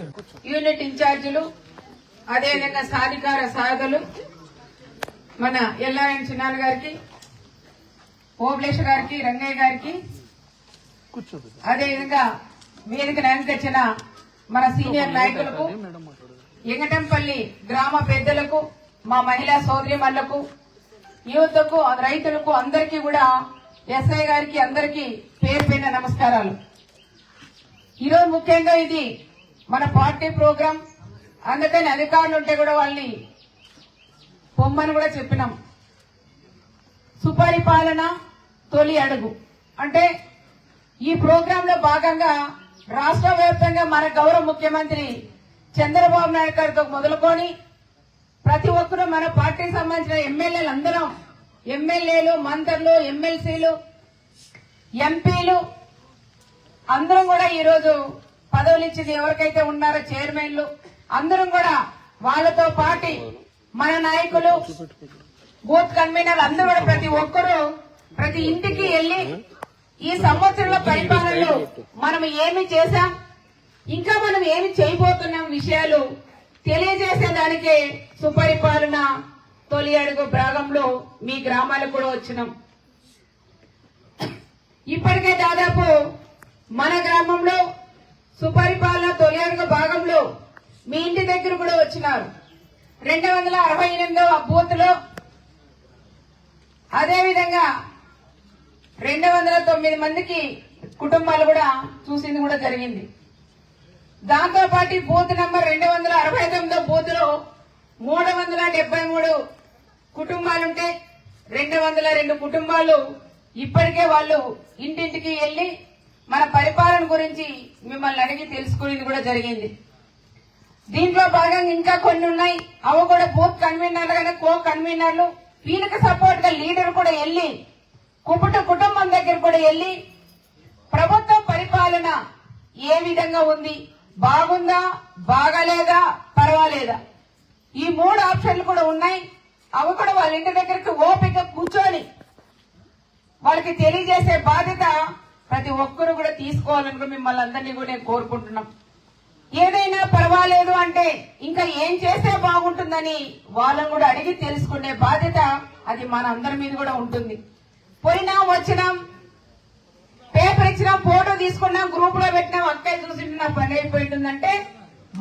Unit ఇన్ఛార్జీలు అదేవిధంగా సాధికార సాధులు మన ఎల్లారాయణ చిన్నాన్న గారికి ఓబ్లేష్ గారికి రంగయ్య గారికి అదేవిధంగా వేదిక వచ్చిన మన సీనియర్ నాయకులకు ఎంగటంపల్లి గ్రామ పెద్దలకు మా మహిళా సోదరిమణులకు యువతకు రైతులకు అందరికీ కూడా ఎస్ఐ గారికి అందరికీ పేరు నమస్కారాలు. ఈరోజు ముఖ్యంగా ఇది మన పార్టీ ప్రోగ్రాం అందుకని అధికారులు ఉంటే కూడా వాళ్ళని పొమ్మని కూడా చెప్పినాం. సుపరిపాలన తొలి అడుగు. అంటే ఈ ప్రోగ్రాం లో భాగంగా రాష్ట్ర వ్యాప్తంగా మన గౌరవ ముఖ్యమంత్రి చంద్రబాబు నాయుడు గారితో మొదలుకొని ప్రతి ఒక్కరూ మన పార్టీకి సంబంధించిన ఎమ్మెల్యేలు అందరం ఎమ్మెల్యేలు మంత్రులు ఎమ్మెల్సీలు ఎంపీలు అందరం కూడా ఈరోజు పదవులు ఇచ్చింది ఎవరికైతే ఉన్నారో చైర్మన్లు అందరం కూడా వాళ్ళతో పాటి మన నాయకులు బూత్ కన్వీనర్ అందరూ కూడా ప్రతి ఒక్కరూ ప్రతి ఇంటికి వెళ్ళి ఈ సంవత్సరంలో పరిపాలనలో మనం ఏమి చేశాం ఇంకా మనం ఏమి చేయబోతున్నాం విషయాలు తెలియజేసేదానికే సుపరిపాలన తొలి అడుగు భాగంలో మీ గ్రామాలకు కూడా వచ్చినాం. ఇప్పటికే దాదాపు మన గ్రామంలో సుపరిపాలన తొలి అడుగు భాగంలో మీ ఇంటి దగ్గర కూడా వచ్చినారు. రెండు వందల అరవై ఎనిమిదవ బూత్లో అదేవిధంగా రెండు వందల తొమ్మిది మందికి కుటుంబాలు కూడా చూసింది కూడా జరిగింది. దాంతో పాటు బూత్ నంబర్ రెండు వందల అరవై తొమ్మిదో బూత్లో మూడు వందల డెబ్బై మూడు కుటుంబాలుంటే రెండు వందల రెండు కుటుంబాలు ఇప్పటికే వాళ్ళు ఇంటింటికి వెళ్ళి మన పరిపాలన గురించి మిమ్మల్ని అడిగి తెలుసుకునేది కూడా జరిగింది. దీంట్లో భాగంగా ఇంకా కొన్ని ఉన్నాయి. అవి కూడా బూత్ కన్వీనర్లు కానీ కో కన్వీనర్లు వీళ్ళకి సపోర్ట్గా లీడర్ కూడా వెళ్ళి కుటుంబ కుటుంబం దగ్గర కూడా వెళ్ళి ప్రభుత్వ పరిపాలన ఏ విధంగా ఉంది? బాగుందా? బాగాలేదా? పర్వాలేదా? ఈ మూడు ఆప్షన్లు కూడా ఉన్నాయి. అవి కూడా వాళ్ళ ఇంటి దగ్గరికి ఓపిక కూర్చొని వాళ్ళకి తెలియజేసే బాధ్యత ప్రతి ఒక్కరు కూడా తీసుకోవాలని కూడా మిమ్మల్ని అందరినీ కూడా నేను కోరుకుంటున్నాం. ఏదైనా పర్వాలేదు అంటే ఇంకా ఏం చేస్తే బాగుంటుందని వాళ్ళని కూడా అడిగి తెలుసుకునే బాధ్యత అది మన అందరి మీద కూడా ఉంటుంది. పోయినాం వచ్చినాం పేపర్ ఇచ్చినాం ఫోటో తీసుకున్నాం గ్రూప్లో పెట్టినాం అక్కయ్య చూసింటే నా పని అయిపోయిందంటే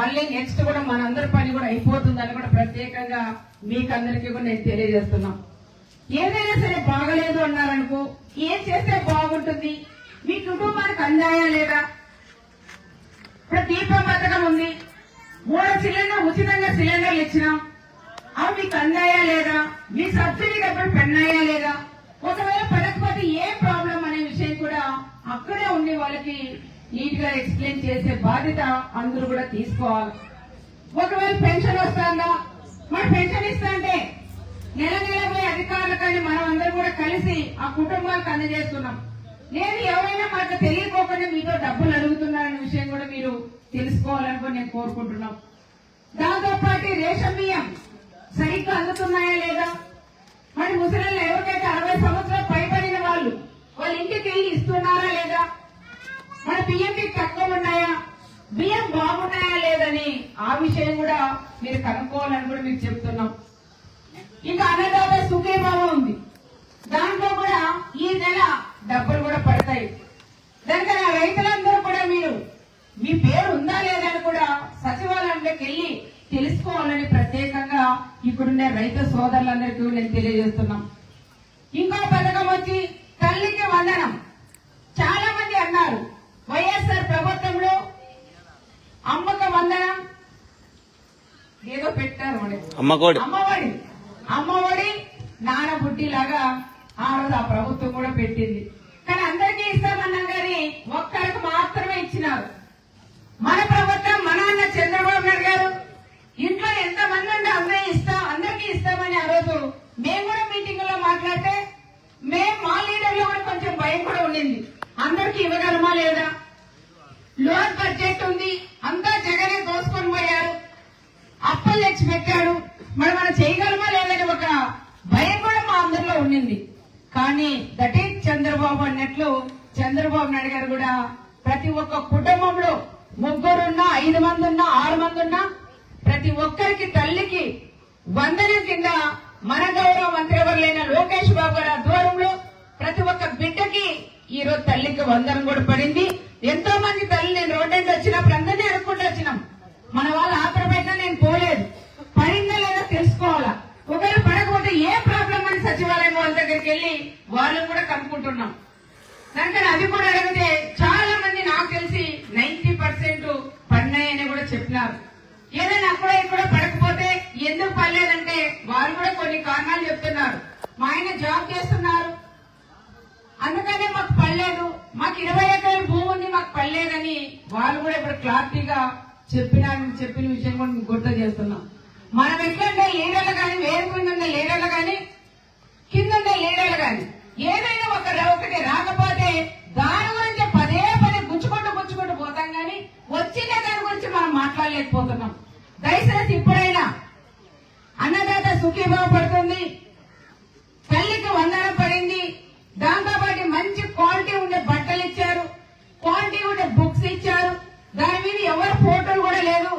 మళ్ళీ నెక్స్ట్ కూడా మనందరి పని కూడా అయిపోతుందని కూడా ప్రత్యేకంగా మీకు అందరికీ కూడా నేను తెలియజేస్తున్నాం. ఏదైనా సరే బాగలేదు అన్నారనుకో ఏం చేస్తే బాగుంటుంది? కుటుంబానికి అందాయా లేదా? ఇప్పుడు దీపం పథకం ఉంది. మూడు సిలిండర్ ఉచితంగా సిలిండర్లు ఇచ్చినాం. అవి మీకు అందాయా లేదా? మీ సబ్సిడీ డబ్బులు పెన్నాయా లేదా? ఒకవేళ పడకపోతే ఏ ప్రాబ్లం అనే విషయం కూడా అక్కడే ఉండి వాళ్ళకి నీట్గా ఎక్స్ప్లెయిన్ చేసే బాధ్యత అందరూ కూడా తీసుకోవాలి. ఒకవేళ పెన్షన్ వస్తుందా? మరి పెన్షన్ ఇస్తా అంటే నెల నెల పోయి అధికారులు కానీ మనం అందరం కూడా కలిసి ఆ కుటుంబాలకు అందజేస్తున్నాం. నేను ఎవరైనా మనకు తెలియకోకుండా మీతో డబ్బులు అడుగుతున్నారనే విషయం కూడా మీరు తెలుసుకోవాలనుకుని నేను కోరుకుంటున్నాం. దాంతో పాటు రేషన్ బియ్యం సరిగ్గా అందుతున్నాయా లేదా? మరి ముసలిళ్ళు ఎవరికైతే అరవై సంవత్సరాలు పైబడిన వాళ్ళు వాళ్ళ ఇంటికి వెళ్ళి ఇస్తున్నారా లేదా? మన బియ్యంకి తక్కువ ఉన్నాయా? బియ్యం బాగున్నాయా లేదని ఆ విషయం కూడా మీరు కనుక్కోవాలని కూడా మీకు చెప్తున్నాం. ఇంకా అన్నదాత సుఖీభావ ఉంది దాంట్లో కూడా ఈ నెల డబ్బులు కూడా పడతాయి దానికని ఆ రైతులందరూ కూడా మీరు మీ పేరు ఉందా లేదా అని కూడా సచివాలయంలోకి వెళ్ళి తెలుసుకోవాలని ప్రత్యేకంగా ఇక్కడున్న రైతు సోదరులందరికీ కూడా నేను తెలియజేస్తున్నాం ఇంకో పథకం వచ్చి తల్లికి వందనం చాలా మంది అన్నారు వైఎస్ఆర్ ప్రభుత్వంలో అమ్మక వందనం ఏదో పెట్టారు మరి అమ్మకోడి అమ్మఒడి. అమ్మఒడి. నాన్న బుడ్డిలాగా ఆ రోజు ఆ ప్రభుత్వం కూడా పెట్టింది. కానీ అందరికీ ఇస్తామన్నాం కానీ ఒక్కరికి మాత్రమే ఇచ్చినారు. మన ప్రభుత్వం మన అన్న చంద్రబాబు నాయుడు గారు ఇంట్లో ఎంత మంది ఉంటే అందరూ ఇస్తాం అందరికీ ఇస్తామని ఆ రోజు మేము కూడా మీటింగ్లో మాట్లాడితే మేము మా లీడర్లో కూడా కొంచెం భయం కూడా ఉండింది. అందరికీ ఇవ్వగలమా లేదా? లోన్ బడ్జెట్ ఉంది అంతా జగనే దోసుకొని పోయారు. అప్పులు తెచ్చి పెట్టాడు మరి మనం చేయగలమా లేదని ఒక భయం కూడా మా అందరిలో ఉండింది. కానీ దట్ ఈజ్ చంద్రబాబు అన్నట్లు చంద్రబాబు నాయుడు గారు కూడా ప్రతి ఒక్క కుటుంబంలో ముగ్గురున్నా ఐదు మంది ఉన్నా ఆరు మంది ఉన్నా ప్రతి ఒక్కరికి తల్లికి వందన కింద మన గౌరవ మంత్రివర్లైన లోకేష్ బాబు గారి ఆధ్వర్యంలో ప్రతి ఒక్క బిడ్డకి ఈ రోజు తల్లికి వందనం కూడా పడింది. ఎంతో మంది తల్లి నేను రోడ్డు వచ్చినప్పుడు అందరినీ అనుకుంటూ వచ్చినాం. మన వాళ్ళు ఆపర నేను పోలేదు. పడిందా లేదా తెలుసుకోవాలా? ఒకవేళ పడకపోతే ఏ ప్రాబ్లం అని సచివాలయం వాళ్ళ దగ్గరికి వెళ్ళి వాళ్ళని కూడా కనుక్కుంటున్నాం. దానికని అది కూడా అడిగితే చాలా మంది నాకు తెలిసి నైన్టీ పర్సెంట్ పడినాయని కూడా చెప్పినారు. ఏదైనా అక్కడ ఇక్కడ పడకపోతే ఎందుకు పడలేదంటే వాళ్ళు కూడా కొన్ని కారణాలు చెప్తున్నారు. మా ఆయన జాబ్ చేస్తున్నారు. అందుకనే మాకు పడలేదు. మాకు ఇరవై ఎకరాల భూమి ఉంది మాకు పడలేదని వాళ్ళు కూడా ఇప్పుడు క్లారిటీగా చెప్పినారని చెప్పిన విషయం కూడా గుర్తు చేస్తున్నాం. మనం ఎట్లంటే లీడర్లు కానీ వేరుకుంటుండే కింద ఉన్న లీడర్లు కానీ కిందుండే లీడర్లు కానీ ఏదైనా ఒక ఒకటి రాకపోతే దాని గురించి పదే పదే గుచ్చుకుంటూ గుచ్చుకుంటూ పోతాం కానీ వచ్చిన దాని గురించి మనం మాట్లాడలేకపోతున్నాం. దయచేసి ఇప్పుడైనా అన్నదాత సుఖీభావ పడుతుంది తల్లికి వందనం పడింది దాంతోపాటు మంచి క్వాలిటీ ఉండే బట్టలు ఇచ్చారు క్వాలిటీ ఉండే బుక్స్ ఇచ్చారు దాని మీద ఎవరి ఫోటోలు కూడా లేదు.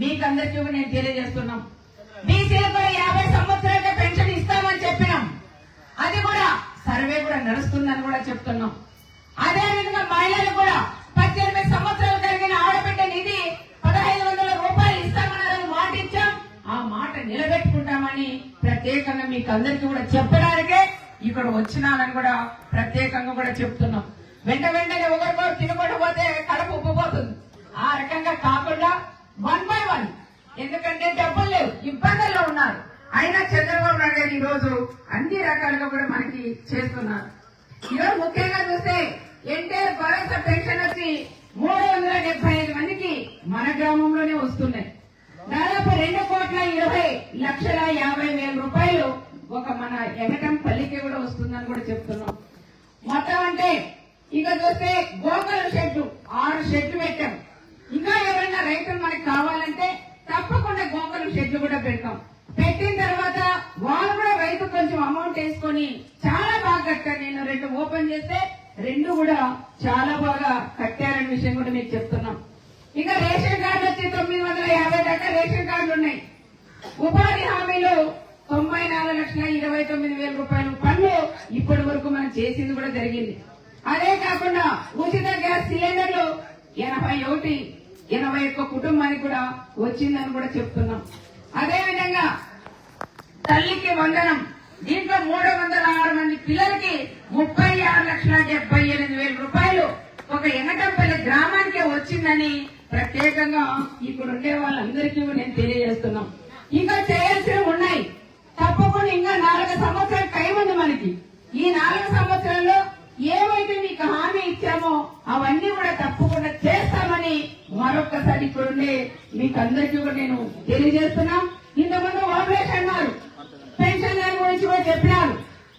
మీకందరికీ మీకు నేను తెలియజేస్తున్నాం. బీసీలకు కూడా యాభై సంవత్సరాలకే పెన్షన్ ఇస్తామని చెప్పినాం. అది కూడా సర్వే కూడా నడుస్తుందని కూడా చెప్తున్నాం. అదే విధంగా మహిళలు కూడా పద్దెనిమిది సంవత్సరాలు కలిగిన ఆడబిడ్డ నిధి పదహైదు వందల రూపాయలు ఇస్తామన్నారని మాట ఇచ్చాం. ఆ మాట నిలబెట్టుకుంటామని ప్రత్యేకంగా మీకు అందరికీ కూడా చెప్పడానికే ఇక్కడ వచ్చినానని కూడా ప్రత్యేకంగా కూడా చెప్తున్నాం. వెంట వెంటనే ఒకరికొకరు తినకుండా పోతే కడుపు ఉబ్బిపోతుంది ఆ రకంగా కాకుండా వన్ బై వన్ ఎందుకంటే డబ్బులు లేవు ఇబ్బందుల్లో ఉన్నారు అయినా చంద్రబాబు నాయుడు గారు ఈరోజు అన్ని రకాలుగా కూడా మనకి చేస్తున్నారు. ఈరోజు ముఖ్యంగా చూస్తే ఎన్టీఆర్ భరోసా పెన్షన్ వచ్చి మూడు వందల డెబ్బై ఐదు మందికి మన గ్రామంలోనే వస్తున్నాయి. దాదాపు రెండు కోట్ల ఇరవై లక్షల యాభై వేల రూపాయలు ఒక మన ఎగటం పల్లికి కూడా వస్తుందని కూడా చెప్తున్నాం. మొత్తం అంటే ఇక చూస్తే గోకల షెడ్డు ఆరు షెడ్లు పెట్టాం. ఇంకా ఎవరైనా రైతులు మనకి కావాలంటే తప్పకుండా గోకల షెడ్లు కూడా పెడతాం పెట్టిన తర్వాత వాళ్ళు కూడా రైతు కొంచెం అమౌంట్ వేసుకొని చాలా బాగా కట్టారు నేను రెండు ఓపెన్ చేస్తే రెండు కూడా చాలా బాగా కట్టారనే విషయం కూడా మీకు చెప్తున్నాం ఇంకా రేషన్ కార్డు వచ్చి తొమ్మిది వందల యాభై దాకా రేషన్ కార్డులు ఉన్నాయి ఉపాధి హామీలో తొంభై నాలుగు లక్షల ఇరవై తొమ్మిది వేల రూపాయలు పనులు ఇప్పటి వరకు మనం చేసింది కూడా జరిగింది అదే కాకుండా ఉచిత గ్యాస్ సిలిండర్లు ఎనభై ఒకటి ఎనభై ఒక్క కుటుంబానికి కూడా వచ్చిందని కూడా చెప్తున్నాం. అదే విధంగా తల్లికి వందనం దీంట్లో మూడు వందల ఆరు మంది పిల్లలకి ముప్పై ఆరు లక్షల డెబ్బై ఎనిమిది వేల రూపాయలు ఒక ఎంగటంపల్లి గ్రామానికే వచ్చిందని ప్రత్యేకంగా ఇక్కడ ఉండే వాళ్ళందరికీ నేను తెలియజేస్తున్నాం. ఇంకా చేయాల్సినవి ఉన్నాయి. తప్పకుండా ఇంకా నాలుగు సంవత్సరాల టైం ఉంది మనకి. ఈ నాలుగు సంవత్సరాల్లో ఏవైతే మీకు ఇచ్చామో అవన్నీ కూడా తప్పకుండా చేస్తామని మరొక్కసారి ఇక్కడ మీకు అందరికీ కూడా నేను తెలియజేస్తున్నాం. ఇంతకుముందు ఓబ్లేష్ అన్నారు పెన్షన్ దాని గురించి కూడా చెప్పినారు.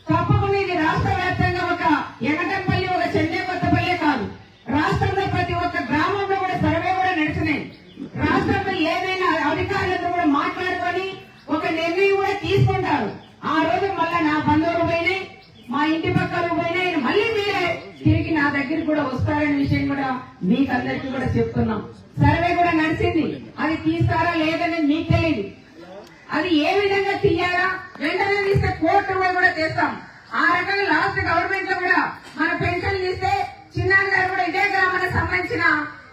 తప్పకుండా ఇది రాష్ట్ర వ్యాప్తంగా ఒక ఎగటంపల్లి ఒక చెన్నై కొత్తపల్లి కాదు. రాష్ట్రంలో ప్రతి ఒక్క గ్రామంలో కూడా సర్వే కూడా నడిచినాయి రాష్ట్రంలో ఏదైనా అధికారులతో కూడా మాట్లాడుకొని ఒక నిర్ణయం కూడా తీసుకుంటారు. ఆ రోజు మళ్ళా నా బంధువులు పోయినాయి మా ఇంటి పక్కన పోయినాయి మళ్ళీ మీరే తిరిగి నా దగ్గరికి కూడా వస్తారనే విషయం కూడా మీకు కూడా చెప్తున్నాం. సర్వే కూడా నడిచింది. అది తీస్తారా లేదనేది మీకు తెలియదు అది ఏ విధంగా తీయాలా? వెంటనే తీస్తే కోర్టు కూడా కూడా చేస్తాం ఆ రకంగా లాస్ట్ గవర్నమెంట్లో కూడా మన పెన్షన్ ఇస్తే చిన్నాన్న గారు కూడా ఇదే గ్రామానికి సంబంధించిన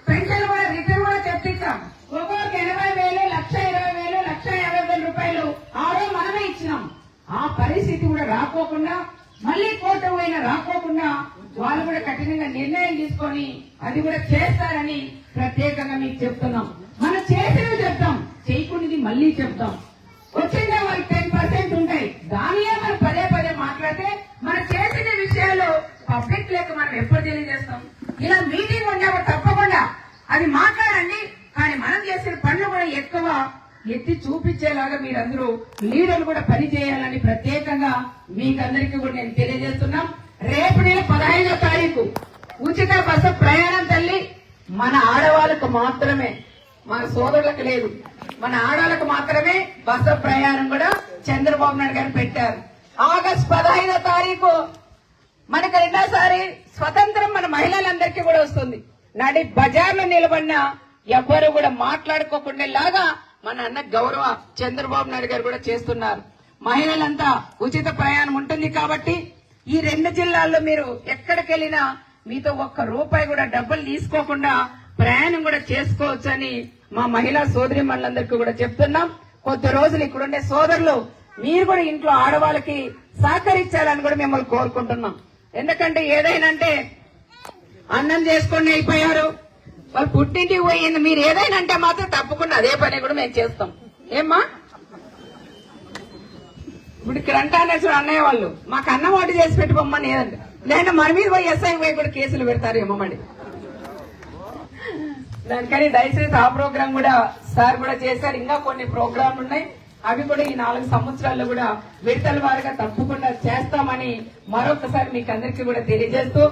పెన్షన్ కూడా రిటర్న్ కూడా తెప్పిస్తాం. ఒక్కొక్కరికి ఎనభై వేలు లక్ష ఇరవై వేలు లక్ష యాభై వేల రూపాయలు ఆరో మనమే ఇచ్చినాం. ఆ పరిస్థితి కూడా రాకోకుండా మళ్ళీ కోర్టు పోయినా రాకోకుండా వాళ్ళు కూడా కఠినంగా నిర్ణయం తీసుకొని అది కూడా చేస్తారని ప్రత్యేకంగా మీకు చెప్తున్నాం. మనం చేసినవి చెప్తాం. చేయకుండాది మళ్ళీ చెప్తాం. వచ్చిందే వాళ్ళకి టెన్ పర్సెంట్ ఉంటాయి. దానియే మనం పదే పదే మాట్లాడితే మనం చేసిన విషయాలు పబ్లిక్ లేక మనం ఎప్పుడు తెలియజేస్తాం. ఇలా మీటింగ్ ఉండేవారు తప్పకుండా అది మాట్లాడండి. కానీ మనం చేసిన పనులు కూడా ఎక్కువ ఎత్తి చూపించేలాగా మీరందరూ లీడర్లు కూడా పని చేయాలని ప్రత్యేకంగా మీకందరికీ కూడా నేను తెలియజేస్తున్నాం. రేపు నెల పదహైదో తారీఖు ఉచిత బస్సు ప్రయాణం తల్లి మన ఆడవాళ్ళకు మాత్రమే మన సోదరులకు లేదు. మన ఆడవాళ్ళకు మాత్రమే బస్సు ప్రయాణం కూడా చంద్రబాబు నాయుడు గారు పెట్టారు. ఆగస్ట్ పదహైదో తారీఖు మనకు రెండోసారి స్వతంత్రం మన మహిళలందరికీ కూడా వస్తుంది. నడి బజార్లో నిలబడిన ఎవ్వరు కూడా మాట్లాడుకోకుండా లాగా మన అన్న గౌరవ చంద్రబాబు నాయుడు గారు కూడా చేస్తున్నారు. మహిళలంతా ఉచిత ప్రయాణం ఉంటుంది కాబట్టి ఈ రెండు జిల్లాల్లో మీరు ఎక్కడికి వెళ్ళినా మీతో ఒక్క రూపాయి కూడా డబ్బులు తీసుకోకుండా ప్రయాణం కూడా చేసుకోవచ్చని మా మహిళా సోదరి మనందరికీ కూడా చెప్తున్నాం. కొద్ది రోజులు ఇక్కడుండే సోదరులు మీరు కూడా ఇంట్లో ఆడవాళ్ళకి సహకరించాలని కూడా మిమ్మల్ని కోరుకుంటున్నాం. ఎందుకంటే ఏదైనా అంటే అన్నం చేసుకొని అయిపోయారు. వాళ్ళు పుట్టింటికి పోయింది మీరు ఏదైనా అంటే మాత్రం తప్పకుండా అదే పని కూడా మేము చేస్తాం. ఏమ్మా? ఇప్పుడు ఇక్కడ అన్నయ్య వాళ్ళు మాకు అన్నం ఓటు చేసి పెట్టి పొమ్మని ఏదంటే లేదంటే మన మీద పోయి ఎస్ఐ పోయి కూడా కేసులు పెడతారు ఏమో దానికని దయచేసి ఆ ప్రోగ్రామ్ కూడా సార్ కూడా చేశారు. ఇంకా కొన్ని ప్రోగ్రాంలు ఉన్నాయి. అవి కూడా ఈ నాలుగు సంవత్సరాల్లో కూడా విడతల వారుగా తప్పకుండా చేస్తామని మరొకసారి మీకు అందరికీ కూడా తెలియజేస్తూ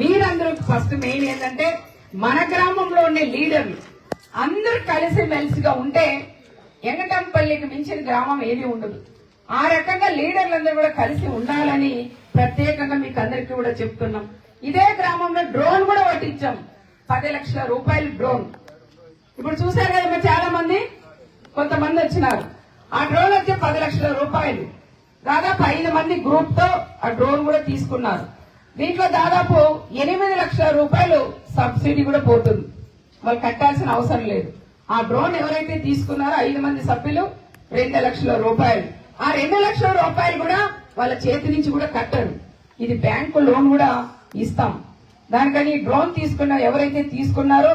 మీరందరూ ఫస్ట్ మెయిన్ ఏంటంటే మన గ్రామంలో ఉండే లీడర్లు అందరూ కలిసి మెలిసిగా ఉంటే ఎంగటంపల్లికి మించిన గ్రామం ఏది ఉండదు. ఆ రకంగా లీడర్లందరూ కూడా కలిసి ఉండాలని ప్రత్యేకంగా మీకు అందరికీ కూడా చెప్తున్నాం. ఇదే గ్రామంలో డ్రోన్ కూడా పట్టించాం. పది లక్షల రూపాయలు డ్రోన్. ఇప్పుడు చూశారు కదా చాలా మంది కొంతమంది వచ్చినారు. ఆ డ్రోన్ వచ్చి పది లక్షల రూపాయలు. దాదాపు ఐదు మంది గ్రూప్తో ఆ డ్రోన్ కూడా తీసుకున్నారు. దీంట్లో దాదాపు ఎనిమిది లక్షల రూపాయలు సబ్సిడీ కూడా పోతుంది. వాళ్ళు కట్టాల్సిన అవసరం లేదు. ఆ డ్రోన్ ఎవరైతే తీసుకున్నారో ఐదు మంది సభ్యులు రెండు లక్షల రూపాయలు. ఆ రెండు లక్షల రూపాయలు కూడా వాళ్ళ చేతి నుంచి కూడా కట్టరు. ఇది బ్యాంకు లోన్ కూడా ఇస్తాం. దానికని డ్రోన్ తీసుకున్న ఎవరైతే తీసుకున్నారో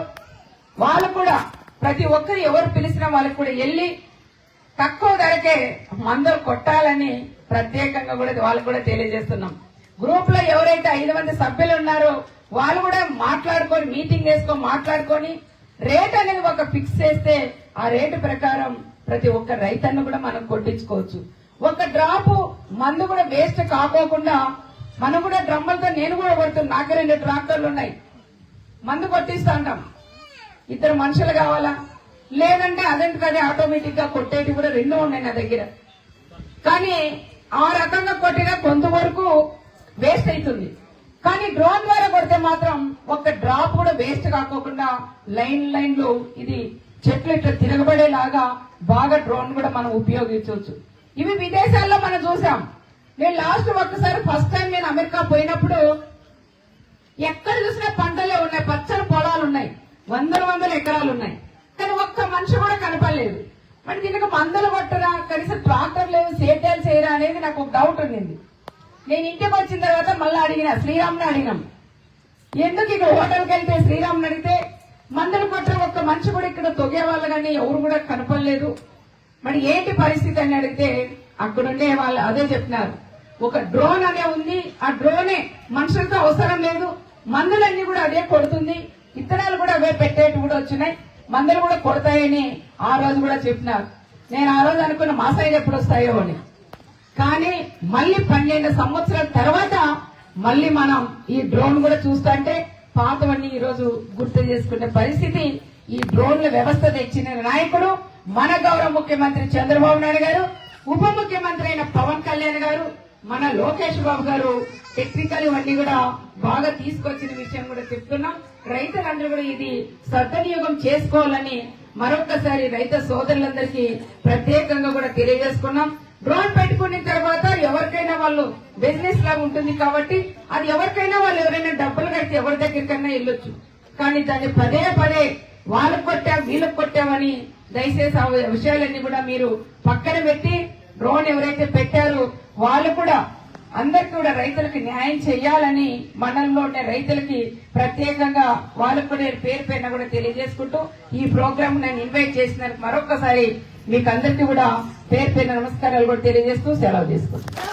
వాళ్ళు కూడా ప్రతి ఒక్కరు ఎవరు పిలిచినా వాళ్ళకి కూడా వెళ్ళి తక్కువ ధరకే మందులు కొట్టాలని ప్రత్యేకంగా కూడా వాళ్ళకు కూడా తెలియజేస్తున్నాం. గ్రూప్లో ఎవరైతే ఐదు మంది సభ్యులు ఉన్నారో వాళ్ళు కూడా మాట్లాడుకొని మీటింగ్ వేసుకొని మాట్లాడుకొని రేట్ అనేది ఒక ఫిక్స్ చేస్తే ఆ రేటు ప్రకారం ప్రతి ఒక్క రైతన్న కూడా మనం కొట్టించుకోవచ్చు. ఒక డ్రాప్ మందు కూడా వేస్ట్ కాకోకుండా మనం కూడా డ్రమ్మలతో నేను కూడా కొడుతున్నాను నాకు రెండు ట్రాక్టర్లు ఉన్నాయి. మందు కొట్టిస్తా అంటాం. ఇద్దరు మనుషులు కావాలా? లేదంటే అదంటే అదే ఆటోమేటిక్గా కొట్టేటి కూడా రెండు ఉన్నాయి నా దగ్గర. కానీ ఆ రకంగా కొట్టిన కొంతవరకు వేస్ట్ అవుతుంది. కానీ డ్రోన్ ద్వారా కొడితే మాత్రం ఒక్క డ్రాప్ కూడా వేస్ట్ కాకోకుండా లైన్ లైన్లో ఇది చెట్లు ఇట్లా తిరగబడేలాగా బాగా డ్రోన్ కూడా మనం ఉపయోగించవచ్చు. ఇవి విదేశాల్లో మనం చూసాం. నేను లాస్ట్ ఒక్కసారి ఫస్ట్ టైం నేను అమెరికా పోయినప్పుడు ఎక్కడ చూసినా పంటలే ఉన్నాయి పచ్చని పొలాలు ఉన్నాయి వందల వందల ఎకరాలు ఉన్నాయి. కానీ ఒక్క మనిషి కూడా కనపడలేదు. మరి దీనికి మందులు కొట్టరా? కనీసం ట్రాక్టర్ లేదు సేద్యాలు చేయరా అనేది నాకు ఒక డౌట్ ఉండింది. నేను ఇంటికి వచ్చిన తర్వాత మళ్ళీ అడిగిన శ్రీరామ్ని అడిగినాం. ఎందుకు ఇక్కడ హోటల్కి వెళ్తే శ్రీరామ్ని అడిగితే మందులు కొట్టడం ఒక్క మనిషి కూడా ఇక్కడ తొగే వాళ్ళు కానీ ఎవరు కూడా కనపడలేదు. మరి ఏంటి పరిస్థితి అని అడిగితే అక్కడుండే వాళ్ళు అదే చెప్తున్నారు ఒక డ్రోన్ అనే ఉంది ఆ డ్రోనే మనుషులతో అవసరం లేదు. మందులన్నీ కూడా అదే కొడుతుంది. ఇత్తనాలు కూడా అవే పెట్టేటి కూడా వచ్చినాయి. మందులు కూడా కొడతాయని ఆ రోజు కూడా చెప్పినారు. నేను ఆ రోజు అనుకున్న మా సైడ్ ఎప్పుడు వస్తాయో అని. కానీ మళ్ళీ పన్నెండు సంవత్సరాల తర్వాత మళ్ళీ మనం ఈ డ్రోన్ కూడా చూస్తుంటే పాతవన్నీ ఈరోజు గుర్తు చేసుకునే పరిస్థితి. ఈ డ్రోన్ల వ్యవస్థ తెచ్చిన నాయకుడు మన గౌరవ ముఖ్యమంత్రి చంద్రబాబు నాయుడు గారు ఉప ముఖ్యమంత్రి అయిన పవన్ కళ్యాణ్ గారు మన లోకేష్ బాబు గారు టెక్నికల్ ఇవన్నీ కూడా బాగా తీసుకొచ్చిన విషయం కూడా చెప్తున్నాం. రైతులందరూ కూడా ఇది సద్వినియోగం చేసుకోవాలని మరొకసారి రైతు సోదరులందరికీ ప్రత్యేకంగా కూడా తెలియజేసుకున్నాం. డ్రోన్ పెట్టుకున్న తర్వాత ఎవరికైనా వాళ్ళు బిజినెస్ లాగా ఉంటుంది కాబట్టి అది ఎవరికైనా వాళ్ళు ఎవరైనా డబ్బులు కడితే ఎవరి దగ్గరికైనా వెళ్ళొచ్చు. కానీ దాన్ని పదే పదే వాళ్ళకు కొట్టాం వీళ్ళకు కొట్టామని దయచేసి ఆ విషయాలన్నీ కూడా మీరు పక్కన పెట్టి డ్రోన్ ఎవరైతే పెట్టారో వాళ్ళు కూడా అందరికి కూడా రైతులకు న్యాయం చేయాలని మండలంలో ఉండే రైతులకి ప్రత్యేకంగా వాళ్ళకు కూడా నేను పేరు పైన కూడా తెలియజేసుకుంటూ ఈ ప్రోగ్రామ్ నేను ఇన్వైట్ చేసినందుకు మరొకసారి మీకు అందరికీ కూడా పేరు పైన నమస్కారాలు కూడా తెలియజేస్తూ సెలవు తీసుకుంటాను